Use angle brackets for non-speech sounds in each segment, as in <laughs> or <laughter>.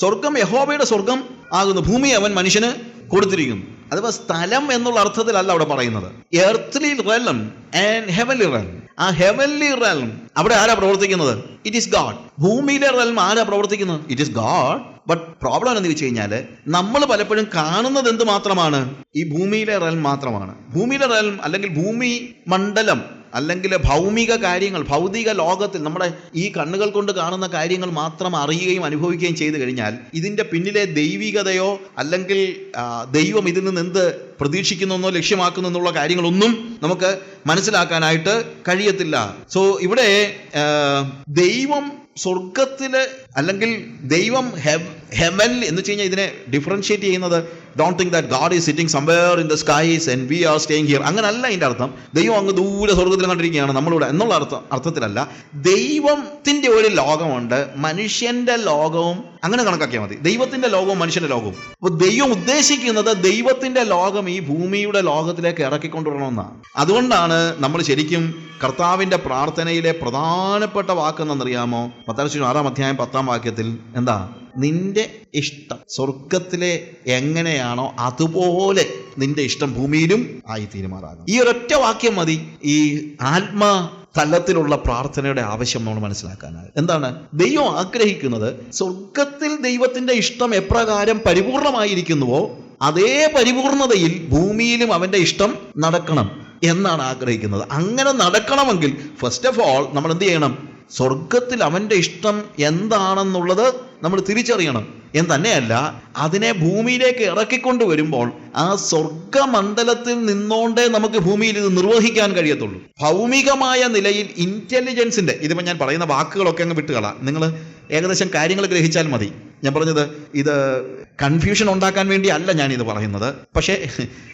സ്വർഗം യഹോബയുടെ സ്വർഗം ആകുന്നു. ഭൂമി അവൻ മനുഷ്യന് കൊടുത്തിരിക്കുന്നു. അഥവാ സ്ഥലം എന്നുള്ള അർത്ഥത്തിലല്ല അവിടെ പറയുന്നത്. Earthly realm and heavenly realm ആ ഹെവൻലി റെലം അവിടെ ആരാ പ്രവർത്തിക്കുന്നത്? ഇറ്റ് ഈസ് ഗാഡ് ഭൂമിയിലെ റെലം ആരാ പ്രവർത്തിക്കുന്നത്? It is God but problem എന്ന് വെച്ച് കഴിഞ്ഞാൽ നമ്മൾ പലപ്പോഴും കാണുന്നത് എന്ത് മാത്രമാണ്? ഈ ഭൂമിയിലെ റെലം മാത്രമാണ്. ഭൂമിയിലെ റെലം അല്ലെങ്കിൽ ഭൂമി മണ്ഡലം അല്ലെങ്കിൽ ഭൗമിക കാര്യങ്ങൾ ഭൗതിക ലോകത്തിൽ നമ്മുടെ ഈ കണ്ണുകൾ കൊണ്ട് കാണുന്ന കാര്യങ്ങൾ മാത്രം അറിയുകയും അനുഭവിക്കുകയും ചെയ്തു കഴിഞ്ഞാൽ ഇതിന്റെ പിന്നിലെ ദൈവികതയോ അല്ലെങ്കിൽ ദൈവം ഇതിൽ നിന്ന് എന്ത് പ്രതീക്ഷിക്കുന്നെന്നോ ലക്ഷ്യമാക്കുന്നു എന്നുള്ള കാര്യങ്ങളൊന്നും നമുക്ക് മനസ്സിലാക്കാനായിട്ട് കഴിയത്തില്ല. സോ ഇവിടെ ദൈവം സ്വർഗത്തിൽ അല്ലെങ്കിൽ ദൈവം ഹെവൻ എന്ന് വെച്ച് കഴിഞ്ഞാൽ ഇതിനെ ഡിഫറൻഷിയേറ്റ് ചെയ്യുന്നത് don't think that God is sitting somewhere in the skies and we are staying here അങ്ങനല്ല അതിന്റെ അർത്ഥം. ദൈവം അങ്ങ് ദൂരെ സ്വർഗത്തിൽ കണ്ടിരിക്കുകയാണ് നമ്മളിവിടെ എന്നുള്ള അർത്ഥം അർത്ഥത്തിലല്ല. ദൈവത്തിന്റെ ഒരു ലോകമുണ്ട് മനുഷ്യന്റെ ലോകവും അങ്ങനെ കണക്കാക്കിയാൽ മതി. ദൈവത്തിന്റെ ലോകവും മനുഷ്യന്റെ ലോകവും. അപ്പോൾ ദൈവം ഉദ്ദേശിക്കുന്നത് ദൈവത്തിന്റെ ലോകം ഈ ഭൂമിയുടെ ലോകത്തിലേക്ക് ഇറക്കിക്കൊണ്ടുവരണമെന്നാണ്. അതുകൊണ്ടാണ് നമ്മൾ ശരിക്കും കർത്താവിന്റെ പ്രാർത്ഥനയിലെ പ്രധാനപ്പെട്ട വാക്കെന്നറിയാമോ പത്താം ആറാം അധ്യായം പത്താം വാക്യത്തിൽ എന്താ? നിന്റെ ഇഷ്ടം. സ്വർഗത്തിലെ എങ്ങനെയാണോ അതുപോലെ നിന്റെ ഇഷ്ടം ഭൂമിയിലും ആയി തീരുമാറാകും. ഈ ഒരൊറ്റ വാക്യം മതി. ഈ ആത്മ തലത്തിലുള്ള പ്രാർത്ഥനയുടെ ആവശ്യം നമ്മൾ മനസ്സിലാക്കാനായി എന്താണ്? ദൈവം ആഗ്രഹിക്കുന്നത് സ്വർഗത്തിൽ ദൈവത്തിന്റെ ഇഷ്ടം എപ്രകാരം പരിപൂർണമായിരിക്കുന്നുവോ അതേ പരിപൂർണതയിൽ ഭൂമിയിലും അവന്റെ ഇഷ്ടം നടക്കണം എന്നാണ് ആഗ്രഹിക്കുന്നത്. അങ്ങനെ നടക്കണമെങ്കിൽ ഫസ്റ്റ് ഓഫ് ഓൾ നമ്മൾ എന്ത് ചെയ്യണം? സ്വർഗത്തിൽ അവന്റെ ഇഷ്ടം എന്താണെന്നുള്ളത് നമ്മൾ തിരിച്ചറിയണം. എന്ന് തന്നെയല്ല അതിനെ ഭൂമിയിലേക്ക് ഇറക്കിക്കൊണ്ട് വരുമ്പോൾ ആ സ്വർഗമണ്ഡലത്തിൽ നിന്നോണ്ടേ നമുക്ക് ഭൂമിയിൽ ഇത് നിർവഹിക്കാൻ കഴിയത്തുള്ളൂ. ഭൗമികമായ നിലയിൽ ഇന്റലിജൻസിന്റെ ഇതിപ്പോൾ ഞാൻ പറയുന്ന വാക്കുകളൊക്കെ അങ്ങ് വിട്ടുകളാം. നിങ്ങൾ ഏകദേശം കാര്യങ്ങൾ ഗ്രഹിച്ചാൽ മതി. ഞാൻ പറഞ്ഞത് ഇത് കൺഫ്യൂഷൻ ഉണ്ടാക്കാൻ വേണ്ടി അല്ല ഞാൻ ഇത് പറയുന്നത്. പക്ഷേ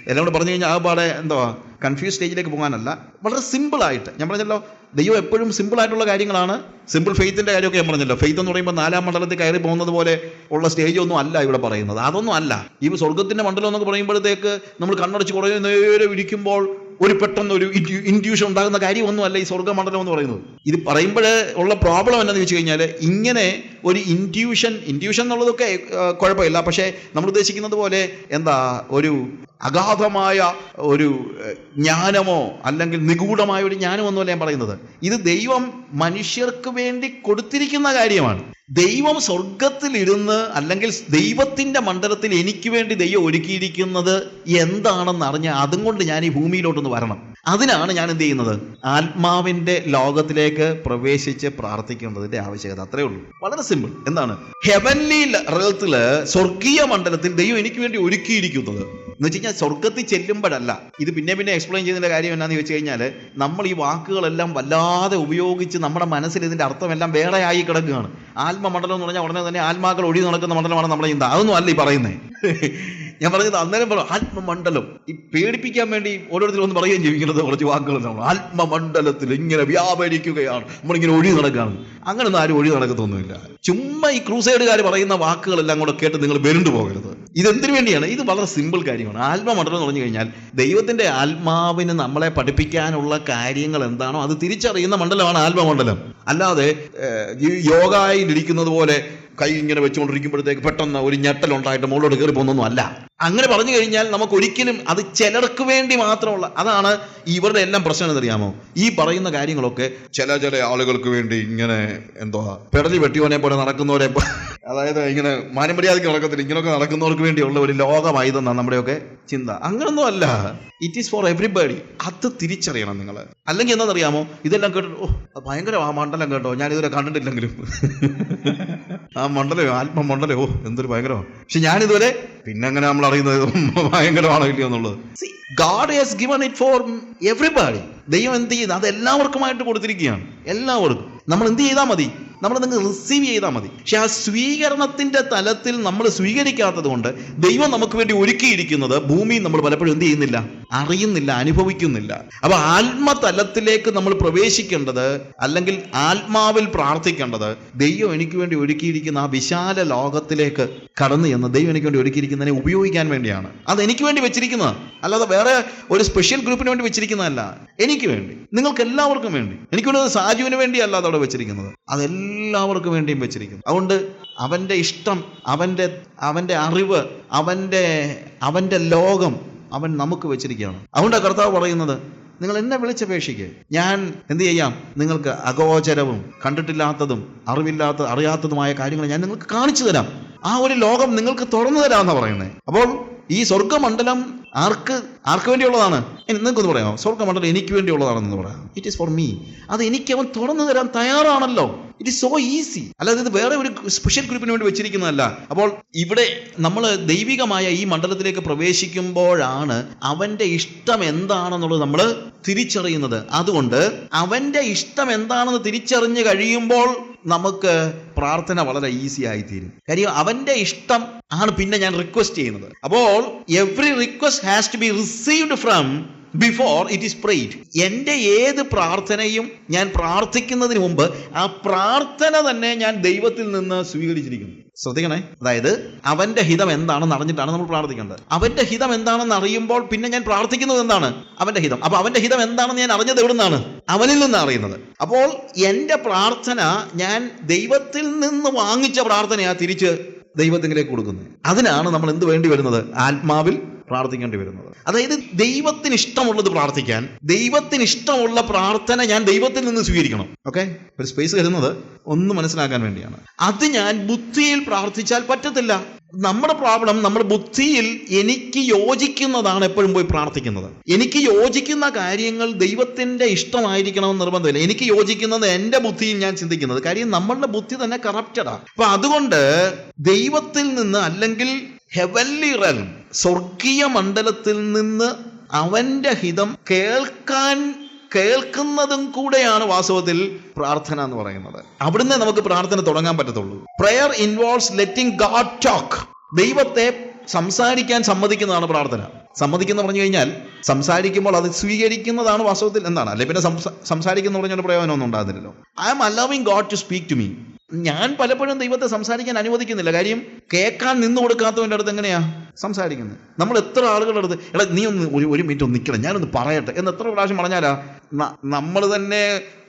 എല്ലാം കൂടെ പറഞ്ഞു കഴിഞ്ഞാൽ ആ പാടെ എന്തോ കൺഫ്യൂസ് സ്റ്റേജിലേക്ക് പോകാനല്ല. വളരെ സിമ്പിളായിട്ട് ഞാൻ പറഞ്ഞല്ലോ ദൈവം എപ്പോഴും സിമ്പിൾ ആയിട്ടുള്ള കാര്യങ്ങളാണ്. സിമ്പിൾ ഫെയ്ത്തിന്റെ കാര്യമൊക്കെ ഞാൻ പറഞ്ഞല്ലോ. ഫെയ്ത്ത് എന്ന് പറയുമ്പോൾ നാലാം മണ്ഡലത്തിൽ കയറി പോകുന്നത് പോലെ ഉള്ള സ്റ്റേജ് ഒന്നും അല്ല ഇവിടെ പറയുന്നത്. അതൊന്നും അല്ല. ഈ സ്വർഗത്തിന്റെ മണ്ഡലം എന്നൊക്കെ പറയുമ്പോഴത്തേക്ക് നമ്മൾ കണ്ണടച്ച് കുറേ നേരെ ഇരിക്കുമ്പോൾ ഒരു പെട്ടെന്ന് ഒരു ഇൻഡ്യൂഷൻ ഉണ്ടാകുന്ന കാര്യമൊന്നുമല്ല ഈ സ്വർഗമണ്ഡലം എന്ന് പറയുന്നത്. ഇത് പറയുമ്പോൾ ഉള്ള പ്രോബ്ലം എന്താണെന്ന് വെച്ച് കഴിഞ്ഞാൽ ഇങ്ങനെ ഒരു ഇൻഡ്യൂഷൻ ഇൻഡ്യൂഷൻ എന്നുള്ളതൊക്കെ കുഴപ്പമില്ല. പക്ഷേ നമ്മൾ ഉദ്ദേശിക്കുന്നത് പോലെ എന്താ ഒരു അഗാധമായ ഒരു ജ്ഞാനമോ അല്ലെങ്കിൽ നിഗൂഢമായ ഒരു ജ്ഞാനമോ ജ്ഞാനമൊന്നുമല്ല ഞാൻ പറയുന്നത്. ഇത് ദൈവം മനുഷ്യർക്ക് വേണ്ടി കൊടുത്തിരിക്കുന്ന കാര്യമാണ്. ദൈവം സ്വർഗത്തിലിരുന്ന് അല്ലെങ്കിൽ ദൈവത്തിന്റെ മണ്ഡലത്തിൽ എനിക്ക് വേണ്ടി ദൈവം ഒരുക്കിയിരിക്കുന്നത് എന്താണെന്ന് അറിഞ്ഞ് അതും കൊണ്ട് ഞാൻ ഈ ഭൂമിയിലോട്ടൊന്ന് വരണം. അതിനാണ് ഞാൻ എന്ത് ചെയ്യുന്നത്? ആത്മാവിന്റെ ലോകത്തിലേക്ക് പ്രവേശിച്ച് പ്രാർത്ഥിക്കേണ്ടതിന്റെ ആവശ്യകത. അത്രേ ഉള്ളൂ. വളരെ സിമ്പിൾ എന്താണ്? ഹെവൻലി റലത്തിൽ സ്വർഗീയ മണ്ഡലത്തിൽ ദൈവം എനിക്ക് വേണ്ടി ഒരുക്കിയിരിക്കുന്നത്. എന്ന് വെച്ച് സ്വർഗത്തിൽ ചെല്ലുമ്പോഴല്ല. ഇത് പിന്നെ പിന്നെ എക്സ്പ്ലെയിൻ ചെയ്യുന്നതിന്റെ കാര്യം എന്നാന്ന് ചോദിച്ചു കഴിഞ്ഞാൽ നമ്മൾ ഈ വാക്കുകളെല്ലാം വല്ലാതെ ഉപയോഗിച്ച് നമ്മുടെ മനസ്സിൽ ഇതിന്റെ അർത്ഥമെല്ലാം വേറെ ആയി കിടക്കുകയാണ്. ആത്മമണ്ഡലം എന്ന് പറഞ്ഞാൽ ഉടനെ തന്നെ ആത്മാക്കൾ ഒഴി നടക്കുന്ന മണ്ഡലമാണ് നമ്മുടെ ചിന്ത. അതൊന്നും അല്ല ഈ പറയുന്നത് ഞാൻ പറഞ്ഞത് അന്നേരം പറഞ്ഞു ആത്മമണ്ഡലം. ഈ പേടിപ്പിക്കാൻ വേണ്ടി ഓരോരുത്തരും ഒന്ന് പറയുകയും ജീവിക്കുന്നത് കുറച്ച് വാക്കുകൾ ആത്മമണ്ഡലത്തിൽ ഇങ്ങനെ വ്യാപരിക്കുകയാണ്. നമ്മളിങ്ങനെ ഒഴി നടക്കുകയാണ്. അങ്ങനെ ഒന്നും ആരും ഒഴി നടക്കത്തൊന്നുമില്ല. ചുമ്മാ ഈ ക്രൂസൈഡുകാർ പറയുന്ന വാക്കുകളെല്ലാം കൂടെ കേട്ട് നിങ്ങൾ വെരുണ്ടു പോകരുത്. ഇതെന്തിനു വേണ്ടിയാണ്? ഇത് വളരെ സിമ്പിൾ കാര്യമാണ്. ആത്മമണ്ഡലം എന്ന് പറഞ്ഞു കഴിഞ്ഞാൽ ദൈവത്തിന്റെ ആത്മാവിന് നമ്മളെ പഠിപ്പിക്കാനുള്ള കാര്യങ്ങൾ എന്താണോ അത് തിരിച്ചറിയുന്ന മണ്ഡലമാണ് ആത്മമണ്ഡലം അല്ലാതെ യോഗായിലിരിക്കുന്നത് പോലെ കൈ ഇങ്ങനെ വെച്ചുകൊണ്ടിരിക്കുമ്പോഴത്തേക്ക് പെട്ടെന്ന് ഒരു ഞെട്ടലുണ്ടായിട്ട് മുകളിലോട്ട് കയറി പോകുന്നൊന്നും അല്ല. അങ്ങനെ പറഞ്ഞു കഴിഞ്ഞാൽ നമുക്ക് ഒരിക്കലും അത് ചിലർക്ക് വേണ്ടി മാത്രമുള്ള അതാണ് ഇവരുടെ എല്ലാം പ്രശ്നം എന്നറിയാമോ? ഈ പറയുന്ന കാര്യങ്ങളൊക്കെ ചില ചില ആളുകൾക്ക് വേണ്ടി ഇങ്ങനെ എന്തോ പെടലി വെട്ടിയോനെ പോലെ നടക്കുന്നവരെ അതായത് ഇങ്ങനെ മാനമര്യാദയ്ക്ക് നടക്കത്തില്ല ഇങ്ങനെയൊക്കെ നടക്കുന്നവർക്ക് വേണ്ടിയുള്ള ഒരു ലോകമായതെന്നാണ് നമ്മുടെയൊക്കെ ചിന്ത. അങ്ങനൊന്നും അല്ല ഇറ്റ് ഈസ് ഫോർ എവറിബഡി അത് തിരിച്ചറിയണം നിങ്ങൾ അല്ലെങ്കിൽ എന്താണെന്നറിയാമോ? ഇതെല്ലാം കേട്ടിട്ട് ഓ ഭയങ്കര ആ മണ്ഡലം കേട്ടോ. ഞാൻ ഇതുവരെ കണ്ടിട്ടില്ലെങ്കിലും. ആ മണ്ഡലം ആത്മമണ്ഡലം ഓ എന്തൊരു ഭയങ്കര പക്ഷെ ഞാനിതുവരെ പിന്നെ അങ്ങനെ നമ്മൾ അറിയുന്നത്? ഭയങ്കരമാണോ ഇല്ലയോ എന്നുള്ളത്. God has given it for everybody ദൈവം എന്ത് ചെയ്യുന്നത് അത് എല്ലാവർക്കുമായിട്ട് കൊടുത്തിരിക്കുകയാണ്. എല്ലാവർക്കും. നമ്മൾ എന്ത് ചെയ്താൽ മതി? നമ്മൾ നിങ്ങൾ റിസീവ് ചെയ്താൽ മതി. പക്ഷെ ആ സ്വീകരണത്തിന്റെ തലത്തിൽ നമ്മൾ സ്വീകരിക്കാത്തത് കൊണ്ട് ദൈവം നമുക്ക് വേണ്ടി ഒരുക്കിയിരിക്കുന്നത് ഭൂമി നമ്മൾ പലപ്പോഴും എന്ത് ചെയ്യുന്നില്ല? അറിയുന്നില്ല അനുഭവിക്കുന്നില്ല. അപ്പൊ ആത്മതലത്തിലേക്ക് നമ്മൾ പ്രവേശിക്കേണ്ടത് അല്ലെങ്കിൽ ആത്മാവിൽ പ്രാർത്ഥിക്കേണ്ടത് ദൈവം എനിക്ക് വേണ്ടി ഒരുക്കിയിരിക്കുന്ന ആ വിശാല ലോകത്തിലേക്ക് കടന്നു ചെന്ന് ദൈവം എനിക്ക് വേണ്ടി ഒരുക്കിയിരിക്കുന്നതിനെ ഉപയോഗിക്കാൻ വേണ്ടിയാണ്. അത് എനിക്ക് വേണ്ടി വെച്ചിരിക്കുന്നത്. അല്ലാതെ വേറെ ഒരു സ്പെഷ്യൽ ഗ്രൂപ്പിന് വേണ്ടി വെച്ചിരിക്കുന്നതല്ല. എനിക്ക് വേണ്ടി. നിങ്ങൾക്ക് എല്ലാവർക്കും വേണ്ടി. എനിക്ക് വേണ്ടി സാജുവിന് വേണ്ടിയല്ല അതവിടെ വെച്ചിരിക്കുന്നത്. അതെല്ലാം എല്ലാവർക്കും വേണ്ടിയും വെച്ചിരിക്കുന്നു. അതുകൊണ്ട് അവന്റെ ഇഷ്ടം അവന്റെ അവന്റെ അറിവ് അവന്റെ അവന്റെ ലോകം അവൻ നമുക്ക് വെച്ചിരിക്കുകയാണ്. അതുകൊണ്ട് കർത്താവ് പറയുന്നത് നിങ്ങൾ എന്നെ വിളിച്ചപേക്ഷിക്കുക ഞാൻ എന്ത് ചെയ്യാം? നിങ്ങൾക്ക് അഗോചരവും കണ്ടിട്ടില്ലാത്തതും അറിവില്ലാത്ത അറിയാത്തതുമായ കാര്യങ്ങൾ ഞാൻ നിങ്ങൾക്ക് കാണിച്ചു തരാം. ആ ഒരു ലോകം നിങ്ങൾക്ക് തുറന്നു തരാമെന്നാണ് പറയുന്നത് അപ്പോൾ ഈ സ്വർഗമണ്ഡലം ആർക്ക് ആർക്ക് വേണ്ടിയുള്ളതാണ്? നിങ്ങൾക്കൊന്ന് പറയാമോ? സ്വർഗമണ്ഡലം എനിക്ക് വേണ്ടിയുള്ളതാണെന്ന് പറയാം. ഇറ്റ് ഈസ് ഫോർ മീ അത് എനിക്ക് അവൻ തുറന്നു തരാൻ തയ്യാറാണല്ലോ. ഇറ്റ് ഈസ് സോ ഈസി അല്ലാതെ ഇത് വേറെ ഒരു സ്പെഷ്യൽ ഗ്രൂപ്പിന് വേണ്ടി വെച്ചിരിക്കുന്നതല്ല. അപ്പോൾ ഇവിടെ നമ്മൾ ദൈവികമായ ഈ മണ്ഡലത്തിലേക്ക് പ്രവേശിക്കുമ്പോഴാണ് അവന്റെ ഇഷ്ടം എന്താണെന്നുള്ളത് നമ്മൾ തിരിച്ചറിയുന്നത്. അതുകൊണ്ട് അവന്റെ ഇഷ്ടം എന്താണെന്ന് തിരിച്ചറിഞ്ഞു കഴിയുമ്പോൾ നമുക്ക് പ്രാർത്ഥന വളരെ ഈസി ആയിത്തീരും. കാര്യം അവന്റെ ഇഷ്ടം ആണ് പിന്നെ ഞാൻ റിക്വസ്റ്റ് ചെയ്യുന്നത്. അപ്പോൾ every request has to be received from before it is prayed എന്റെ ഏത് പ്രാർത്ഥനയും ഞാൻ പ്രാർത്ഥിക്കുന്നതിന് മുമ്പ് ആ പ്രാർത്ഥന തന്നെ ഞാൻ ദൈവത്തിൽ നിന്ന് സ്വീകരിച്ചിരിക്കുന്നു. ശ്രദ്ധിക്കണേ. അതായത് അവന്റെ ഹിതം എന്താണെന്ന് അറിഞ്ഞിട്ടാണ് നമ്മൾ പ്രാർത്ഥിക്കേണ്ടത്. അവന്റെ ഹിതം എന്താണെന്ന് അറിയുമ്പോൾ പിന്നെ ഞാൻ പ്രാർത്ഥിക്കുന്നത് എന്താണ്? അവന്റെ ഹിതം. അപ്പൊ അവന്റെ ഹിതം എന്താണെന്ന് ഞാൻ അറിഞ്ഞത് എവിടെ നിന്നാണ് അവനിൽ നിന്ന് അറിയുന്നത്. അപ്പോൾ എന്റെ പ്രാർത്ഥന ഞാൻ ദൈവത്തിൽ നിന്ന് വാങ്ങിച്ച പ്രാർത്ഥനയാ തിരിച്ച് ദൈവത്തിങ്കിലേക്ക് കൊടുക്കുന്നത്. അതിനാണ് നമ്മൾ എന്ത് വേണ്ടി വരുന്നത്? ആത്മാവിൽ പ്രാർത്ഥിക്കേണ്ടി വരുന്നത്. അതായത് ദൈവത്തിന് ഇഷ്ടമുള്ളത് പ്രാർത്ഥിക്കാൻ ദൈവത്തിന് ഇഷ്ടമുള്ള പ്രാർത്ഥന ഞാൻ ദൈവത്തിൽ നിന്ന് സ്വീകരിക്കണം. ഓക്കെ ഒരു സ്പേസ് വരുന്നത് ഒന്ന് മനസ്സിലാക്കാൻ വേണ്ടിയാണ്. അത് ഞാൻ ബുദ്ധിയിൽ പ്രാർത്ഥിച്ചാൽ പറ്റത്തില്ല. നമ്മുടെ പ്രോബ്ലം നമ്മുടെ ബുദ്ധിയിൽ എനിക്ക് യോജിക്കുന്നതാണ് എപ്പോഴും പോയി പ്രാർത്ഥിക്കുന്നത്. എനിക്ക് യോജിക്കുന്ന കാര്യങ്ങൾ ദൈവത്തിന്റെ ഇഷ്ടമായിരിക്കണമെന്ന് നിർബന്ധമില്ല. എനിക്ക് യോജിക്കുന്നത് എന്റെ ബുദ്ധിയിൽ ഞാൻ ചിന്തിക്കുന്നത്. കാര്യം നമ്മളുടെ ബുദ്ധി തന്നെ കറപ്റ്റഡാ അപ്പൊ അതുകൊണ്ട് ദൈവത്തിൽ നിന്ന് അല്ലെങ്കിൽ ഹെവൻലി റെൽം സ്വർഗീയ മണ്ഡലത്തിൽ നിന്ന് അവന്റെ ഹിതം കേൾക്കാൻ കേൾക്കുന്നതും കൂടെയാണ് വാസ്തവത്തിൽ പ്രാർത്ഥന എന്ന് പറയുന്നത്. അവിടുന്ന് നമുക്ക് പ്രാർത്ഥന തുടങ്ങാൻ പറ്റത്തുള്ളൂ. Prayer involves letting God talk ദൈവത്തെ സംസാരിക്കാൻ സമ്മതിക്കുന്നതാണ് പ്രാർത്ഥന. സമ്മതിക്കുന്ന പറഞ്ഞു കഴിഞ്ഞാൽ സംസാരിക്കുമ്പോൾ അത് സ്വീകരിക്കുന്നതാണ് വാസ്തവത്തിൽ എന്താണ്? അല്ലെ പിന്നെ സംസാ- സംസാരിക്കുന്ന പറഞ്ഞൊരു പ്രയോജനമൊന്നും ഉണ്ടാകുന്നില്ലല്ലോ I'm allowing God to speak to me ഞാൻ പലപ്പോഴും ദൈവത്തെ സംസാരിക്കാൻ അനുവദിക്കുന്നില്ല. കാര്യം കേൾക്കാൻ നിന്നു കൊടുക്കാത്തവന്റെ അടുത്ത് എങ്ങനെയാ? സംസാരിക്കുന്നത് നമ്മൾ എത്ര ആളുകളുടെ അടുത്ത് എടാ നീ ഒന്ന് ഒരു ഒരു മിനിറ്റ് ഒന്ന് നിൽക്കണം ഞാനൊന്ന് പറയട്ടെ. എന്ന് എത്ര പ്രാവശ്യം പറഞ്ഞാലാ നമ്മൾ തന്നെ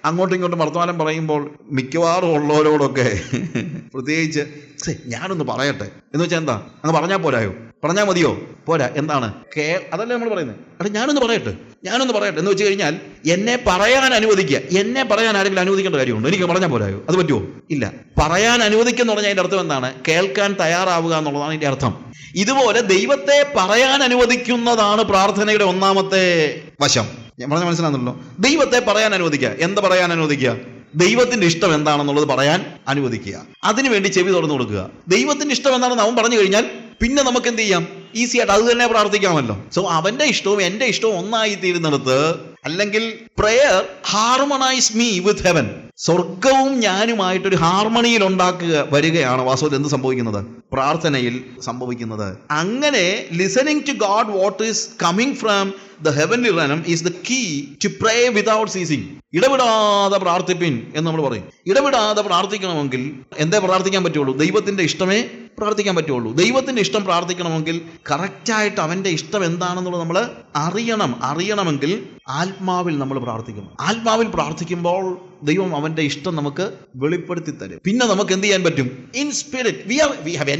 അങ്ങോട്ടും ഇങ്ങോട്ടും വർത്തമാനം പറയുമ്പോൾ മിക്കവാറും ഉള്ളവരോടൊക്കെ <laughs> പ്രത്യേകിച്ച് "ഛെ, ഞാനൊന്ന് പറയട്ടെ. എന്ന് വെച്ചാൽ എന്താ? അങ്ങ് പറഞ്ഞാൽ പോരായോ? പറഞ്ഞാൽ മതിയോ? പോരാ എന്താണ്? കേ അതല്ലേ നമ്മൾ പറയുന്നത് അല്ല ഞാനൊന്ന് പറയട്ടെ? ഞാനൊന്ന് പറയട്ടെ? എന്ന് വെച്ച് കഴിഞ്ഞാൽ എന്നെ പറയാൻ അനുവദിക്കുക. എന്നെ പറയാൻ ആരെങ്കിലും അനുവദിക്കേണ്ട കാര്യമുണ്ടോ? എനിക്ക് പറഞ്ഞാൽ പോരായോ? അത് പറ്റുമോ ഇല്ല. പറയാൻ അനുവദിക്കുന്ന പറഞ്ഞാൽ അതിന്റെ അർത്ഥം എന്താണ്? കേൾക്കാൻ തയ്യാറാവുക എന്നുള്ളതാണ് ഇതിന്റെ അർത്ഥം. ഇതുപോലെ ദൈവത്തെ പറയാൻ അനുവദിക്കുന്നതാണ് പ്രാർത്ഥനയുടെ ഒന്നാമത്തെ വശം. ഞാൻ പറഞ്ഞ മനസ്സിലാകുന്നല്ലോ ദൈവത്തെ പറയാൻ അനുവദിക്കുക. എന്താ പറയാൻ അനുവദിക്കുക? ദൈവത്തിന്റെ ഇഷ്ടം എന്താണെന്നുള്ളത് പറയാൻ അനുവദിക്കുക. അതിനുവേണ്ടി ചെവി തുറന്നു കൊടുക്കുക. ദൈവത്തിന്റെ ഇഷ്ടം എന്താണെന്ന് അവൻ പറഞ്ഞു കഴിഞ്ഞാൽ പിന്നെ നമുക്ക് എന്ത് ചെയ്യാം? ഈസി ആയിട്ട് അത് തന്നെ പ്രാർത്ഥിക്കാമല്ലോ. സോ അവന്റെ ഇഷ്ടവും എന്റെ ഇഷ്ടവും ഒന്നായി തീരുന്നിടത്ത് അല്ലെങ്കിൽ prayer harmonise me with heaven സ്വർഗവും ഞാനുമായിട്ടൊരു ഹാർമണിയിൽ ഉണ്ടാക്കുക വരികയാണ് വാസ്തവത്തിൽ എന്ത് സംഭവിക്കുന്നത്? പ്രാർത്ഥനയിൽ സംഭവിക്കുന്നത്. അങ്ങനെ listening to God what is coming from the heavenly realm is the key to pray without ceasing ഇടപെടാതെ പ്രാർത്ഥിപ്പിൻ എന്ന് നമ്മൾ പറയും. ഇടപെടാതെ പ്രാർത്ഥിക്കണമെങ്കിൽ എന്തേ പ്രാർത്ഥിക്കാൻ പറ്റുള്ളൂ? ദൈവത്തിന്റെ ഇഷ്ടമേ പ്രാർത്ഥിക്കാൻ പറ്റുള്ളൂ. ദൈവത്തിന്റെ ഇഷ്ടം പ്രാർത്ഥിക്കണമെങ്കിൽ കറക്റ്റായിട്ട് അവന്റെ ഇഷ്ടം എന്താണെന്നുള്ളത് നമ്മൾ അറിയണം. അറിയണമെങ്കിൽ ആത്മാവിൽ നമ്മൾ പ്രാർത്ഥിക്കണം. ആത്മാവിൽ പ്രാർത്ഥിക്കുമ്പോൾ ദൈവം അവന്റെ ഇഷ്ടം നമുക്ക് വെളിപ്പെടുത്തി തരും. പിന്നെ നമുക്ക് എന്ത് ചെയ്യാൻ പറ്റും? In spirit we are we have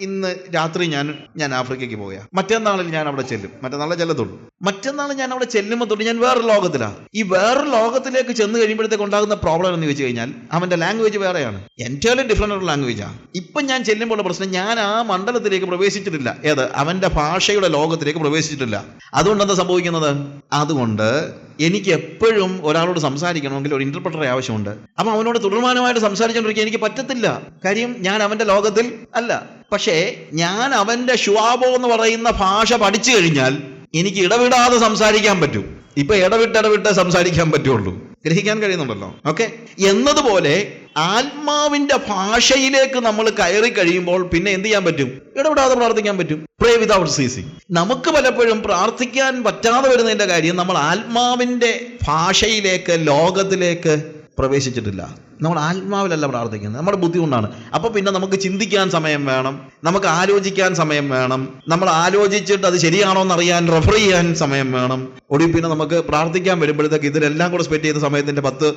ഇന്ന് രാത്രി ഞാൻ ഞാൻ ആഫ്രിക്കയ്ക്ക് പോയാ മറ്റന്നാളിൽ ഞാൻ അവിടെ ചെല്ലും. മറ്റന്നാളെ ചെല്ലത്തുള്ളൂ. മറ്റന്നാൾ ഞാൻ അവിടെ ചെല്ലുമ്പോൾ തൊട്ട് ഞാൻ വേറെ ലോകത്തിലാണ് ഈ വേറെ ലോകത്തിലേക്ക് ചെന്ന് കഴിയുമ്പോഴത്തേക്ക് ഉണ്ടാകുന്ന പ്രോബ്ലം എന്ന് വെച്ച് കഴിഞ്ഞാൽ അവന്റെ ലാംഗ്വേജ് വേറെയാണ്. എന്റയർലി ഡിഫറെന്റ് ഒരു ലാംഗ്വേജാണ് ഇപ്പം ഞാൻ ചെല്ലുമ്പോൾ പ്രശ്നം ഞാൻ ആ മണ്ഡലത്തിലേക്ക് പ്രവേശിച്ചിട്ടില്ല. ഏത്? അവന്റെ ഭാഷയുടെ ലോകത്തിലേക്ക് പ്രവേശിച്ചിട്ടില്ല. അതുകൊണ്ട് എന്താ സംഭവിക്കുന്നത്? അതുകൊണ്ട് എനിക്ക് എപ്പോഴും ഒരാളോട് സംസാരിക്കണമെങ്കിൽ ഒരു ഇന്റർപ്രട്ടറെ ആവശ്യമുണ്ട്. അപ്പൊ അവനോട് തുടർമാനമായിട്ട് സംസാരിച്ചുകൊണ്ടിരിക്കാൻ എനിക്ക് പറ്റത്തില്ല. കാര്യം ഞാൻ അവന്റെ ലോകത്തിൽ അല്ല. പക്ഷേ ഞാൻ അവന്റെ ഷുവാബോ എന്ന് പറയുന്ന ഭാഷ പഠിച്ചു കഴിഞ്ഞാൽ എനിക്ക് ഇടവിടാതെ സംസാരിക്കാൻ പറ്റും. ഇപ്പൊ ഇടവിട്ട് ഇടവിട്ട് സംസാരിക്കാൻ പറ്റുള്ളൂ. ഗ്രഹിക്കാൻ കഴിയുന്നുണ്ടല്ലോ. ഓക്കെ എന്നതുപോലെ ആത്മാവിന്റെ ഭാഷയിലേക്ക് നമ്മൾ കയറി കഴിയുമ്പോൾ പിന്നെ എന്ത് ചെയ്യാൻ പറ്റും? ഇടപെടാതെ പ്രാർത്ഥിക്കാൻ പറ്റും. പ്രേ വിതൗട്ട് സീസിങ് നമുക്ക് പലപ്പോഴും പ്രാർത്ഥിക്കാൻ പറ്റാതെ വരുന്നതിന്റെ കാര്യം നമ്മൾ ആത്മാവിന്റെ ഭാഷയിലേക്ക് ലോകത്തിലേക്ക് പ്രവേശിച്ചിട്ടില്ല. നമ്മൾ ആത്മാവിലല്ല പ്രാർത്ഥിക്കുന്നത്. നമ്മുടെ ബുദ്ധി കൊണ്ടാണ്. അപ്പോൾ പിന്നെ നമുക്ക് ചിന്തിക്കാൻ സമയം വേണം. നമുക്ക് ആലോചിക്കാൻ സമയം വേണം. നമ്മൾ ആലോചിച്ചിട്ട് അത് ശരിയാണോ എന്ന് അറിയാൻ റെഫർ ചെയ്യാൻ സമയം വേണം. ഒടുവിൽ പിന്നെ നമുക്ക് പ്രാർത്ഥിക്കാൻ വരുമ്പോഴത്തേക്ക് ഇതിലെല്ലാം കൂടെ സ്പെൻഡ് ചെയ്യുന്ന സമയത്തിന്റെ പത്ത്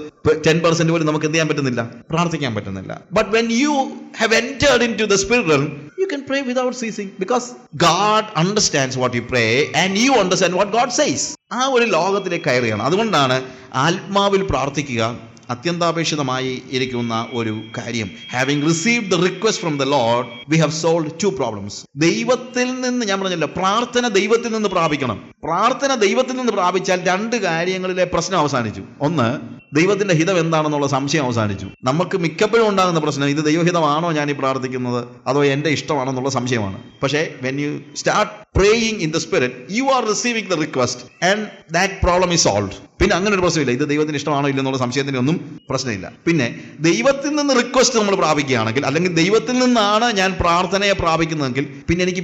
ടെൻ പെർസെന്റ് പോലും നമുക്ക് എന്ത് ചെയ്യാൻ പറ്റുന്നില്ല? പ്രാർത്ഥിക്കാൻ പറ്റുന്നില്ല. But when you have entered into the you can pray without ceasing because God understands what you pray and you understand what God says. ആ ഒരു ലോകത്തിലേക്ക് കയറുകയാണ് അതുകൊണ്ടാണ് ആത്മാവിൽ പ്രാർത്ഥിക്കുക അത്യന്താപേക്ഷിതമായി ഇരിക്കുന്ന ഒരു കാര്യം. Having receive the request from the Lord we have solve two problems ദൈവത്തിൽ നിന്ന് ഞാൻ പറഞ്ഞല്ലോ പ്രാർത്ഥന ദൈവത്തിൽ നിന്ന് പ്രാപിക്കണം. പ്രാർത്ഥന ദൈവത്തിൽ നിന്ന് പ്രാപിച്ചാൽ രണ്ട് കാര്യങ്ങളിലെ പ്രശ്നം അവസാനിച്ചു. ഒന്ന് ദൈവത്തിന്റെ ഹിതം എന്താണെന്നുള്ള സംശയം അവസാനിച്ചു. നമുക്ക് മിക്കപ്പോഴും ഉണ്ടാകുന്ന പ്രശ്നം ഇത് ദൈവഹിതമാണോ ഞാൻ ഈ പ്രാർത്ഥിക്കുന്നത്? അതോ എന്റെ ഇഷ്ടമാണെന്നുള്ള സംശയമാണ്. പക്ഷേ when you start praying in the spirit you are receiving the request and that problem is solve പിന്നെ അങ്ങനെ ഒരു പ്രശ്നമില്ല. ഇത് ദൈവത്തിന് ഇഷ്ടമാണോ ഇല്ലെന്നുള്ള സംശയത്തിന് ഒന്നും പ്രശ്നമില്ല. പിന്നെ ദൈവത്തിൽ നിന്ന് റിക്വസ്റ്റ് നമ്മൾ പ്രാപിക്കുകയാണെങ്കിൽ അല്ലെങ്കിൽ ദൈവത്തിൽ നിന്നാണ് ഞാൻ പ്രാർത്ഥനയെ പ്രാപിക്കുന്നതെങ്കിൽ പിന്നെ എനിക്ക്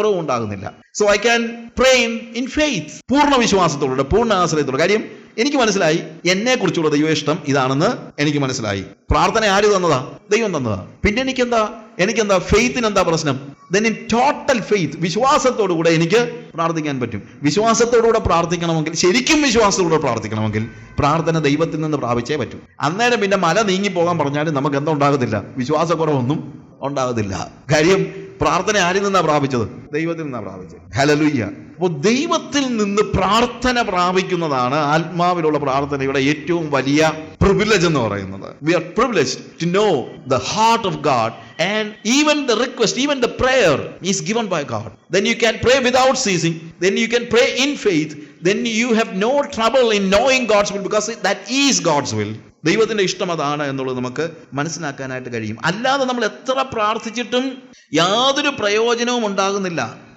വിശ്വാസക്കുറവ് ഉണ്ടാകുന്നില്ല. So I can pray in faith പൂർണ വിശ്വാസത്തോടെ പൂർണ ആശ്രയത്തോടെ കാര്യം എനിക്ക് മനസ്സിലായി എന്നെ കുറിച്ചുള്ള ദൈവ ഇഷ്ടം ഇതാണെന്ന് എനിക്ക് മനസ്സിലായി. പ്രാർത്ഥന ആര് തന്നതാ? ദൈവം തന്നതാ. പിന്നെ എനിക്കെന്താ? എനിക്കെന്താ? ഫെയ്ത്തിന് എന്താ പ്രശ്നം? ദെൻ ഇൻ ടോട്ടൽ ഫെയ്ത്ത് വിശ്വാസത്തോടു കൂടെ എനിക്ക് പ്രാർത്ഥിക്കാൻ പറ്റും. വിശ്വാസത്തോടുകൂടെ പ്രാർത്ഥിക്കണമെങ്കിൽ ശരിക്കും വിശ്വാസത്തോടെ പ്രാർത്ഥിക്കണമെങ്കിൽ പ്രാർത്ഥന ദൈവത്തിൽ നിന്ന് പ്രാപിച്ചേ പറ്റും. അന്നേരം പിന്നെ മല നീങ്ങി പോകാൻ പറഞ്ഞാലും നമുക്ക് എന്താ ഉണ്ടാകത്തില്ല? വിശ്വാസക്കുറവൊന്നും ഉണ്ടാകത്തില്ല. കാര്യം പ്രാർത്ഥന ആരിൽ നിന്നാണ് പ്രാപിച്ചത്? ദൈവത്തിൽ നിന്നാണ് പ്രാപിച്ചത്. ഹലലുയ്യ അപ്പോൾ ദൈവത്തിൽ നിന്ന് പ്രാർത്ഥന പ്രാപിക്കുന്നതാണ് ആത്മാവിലുള്ള പ്രാർത്ഥനയുടെ ഏറ്റവും വലിയ പ്രിവിലേജ് എന്ന് പറയുന്നത്. We are privilege to know the heart of God and even the request even the prayer is given by God then you can pray without ceasing then you can pray in faith then you have no trouble in knowing God's will because that is God's will ദൈവത്തിന്റെ ഇഷ്ടം അതാണ് എന്നുള്ളത് നമുക്ക് മനസ്സിലാക്കാനായിട്ട് കഴിയും. അല്ലാതെ നമ്മൾ എത്ര പ്രാർത്ഥിച്ചിട്ടും യാതൊരു പ്രയോജനവും ഉണ്ടാകുന്നില്ല.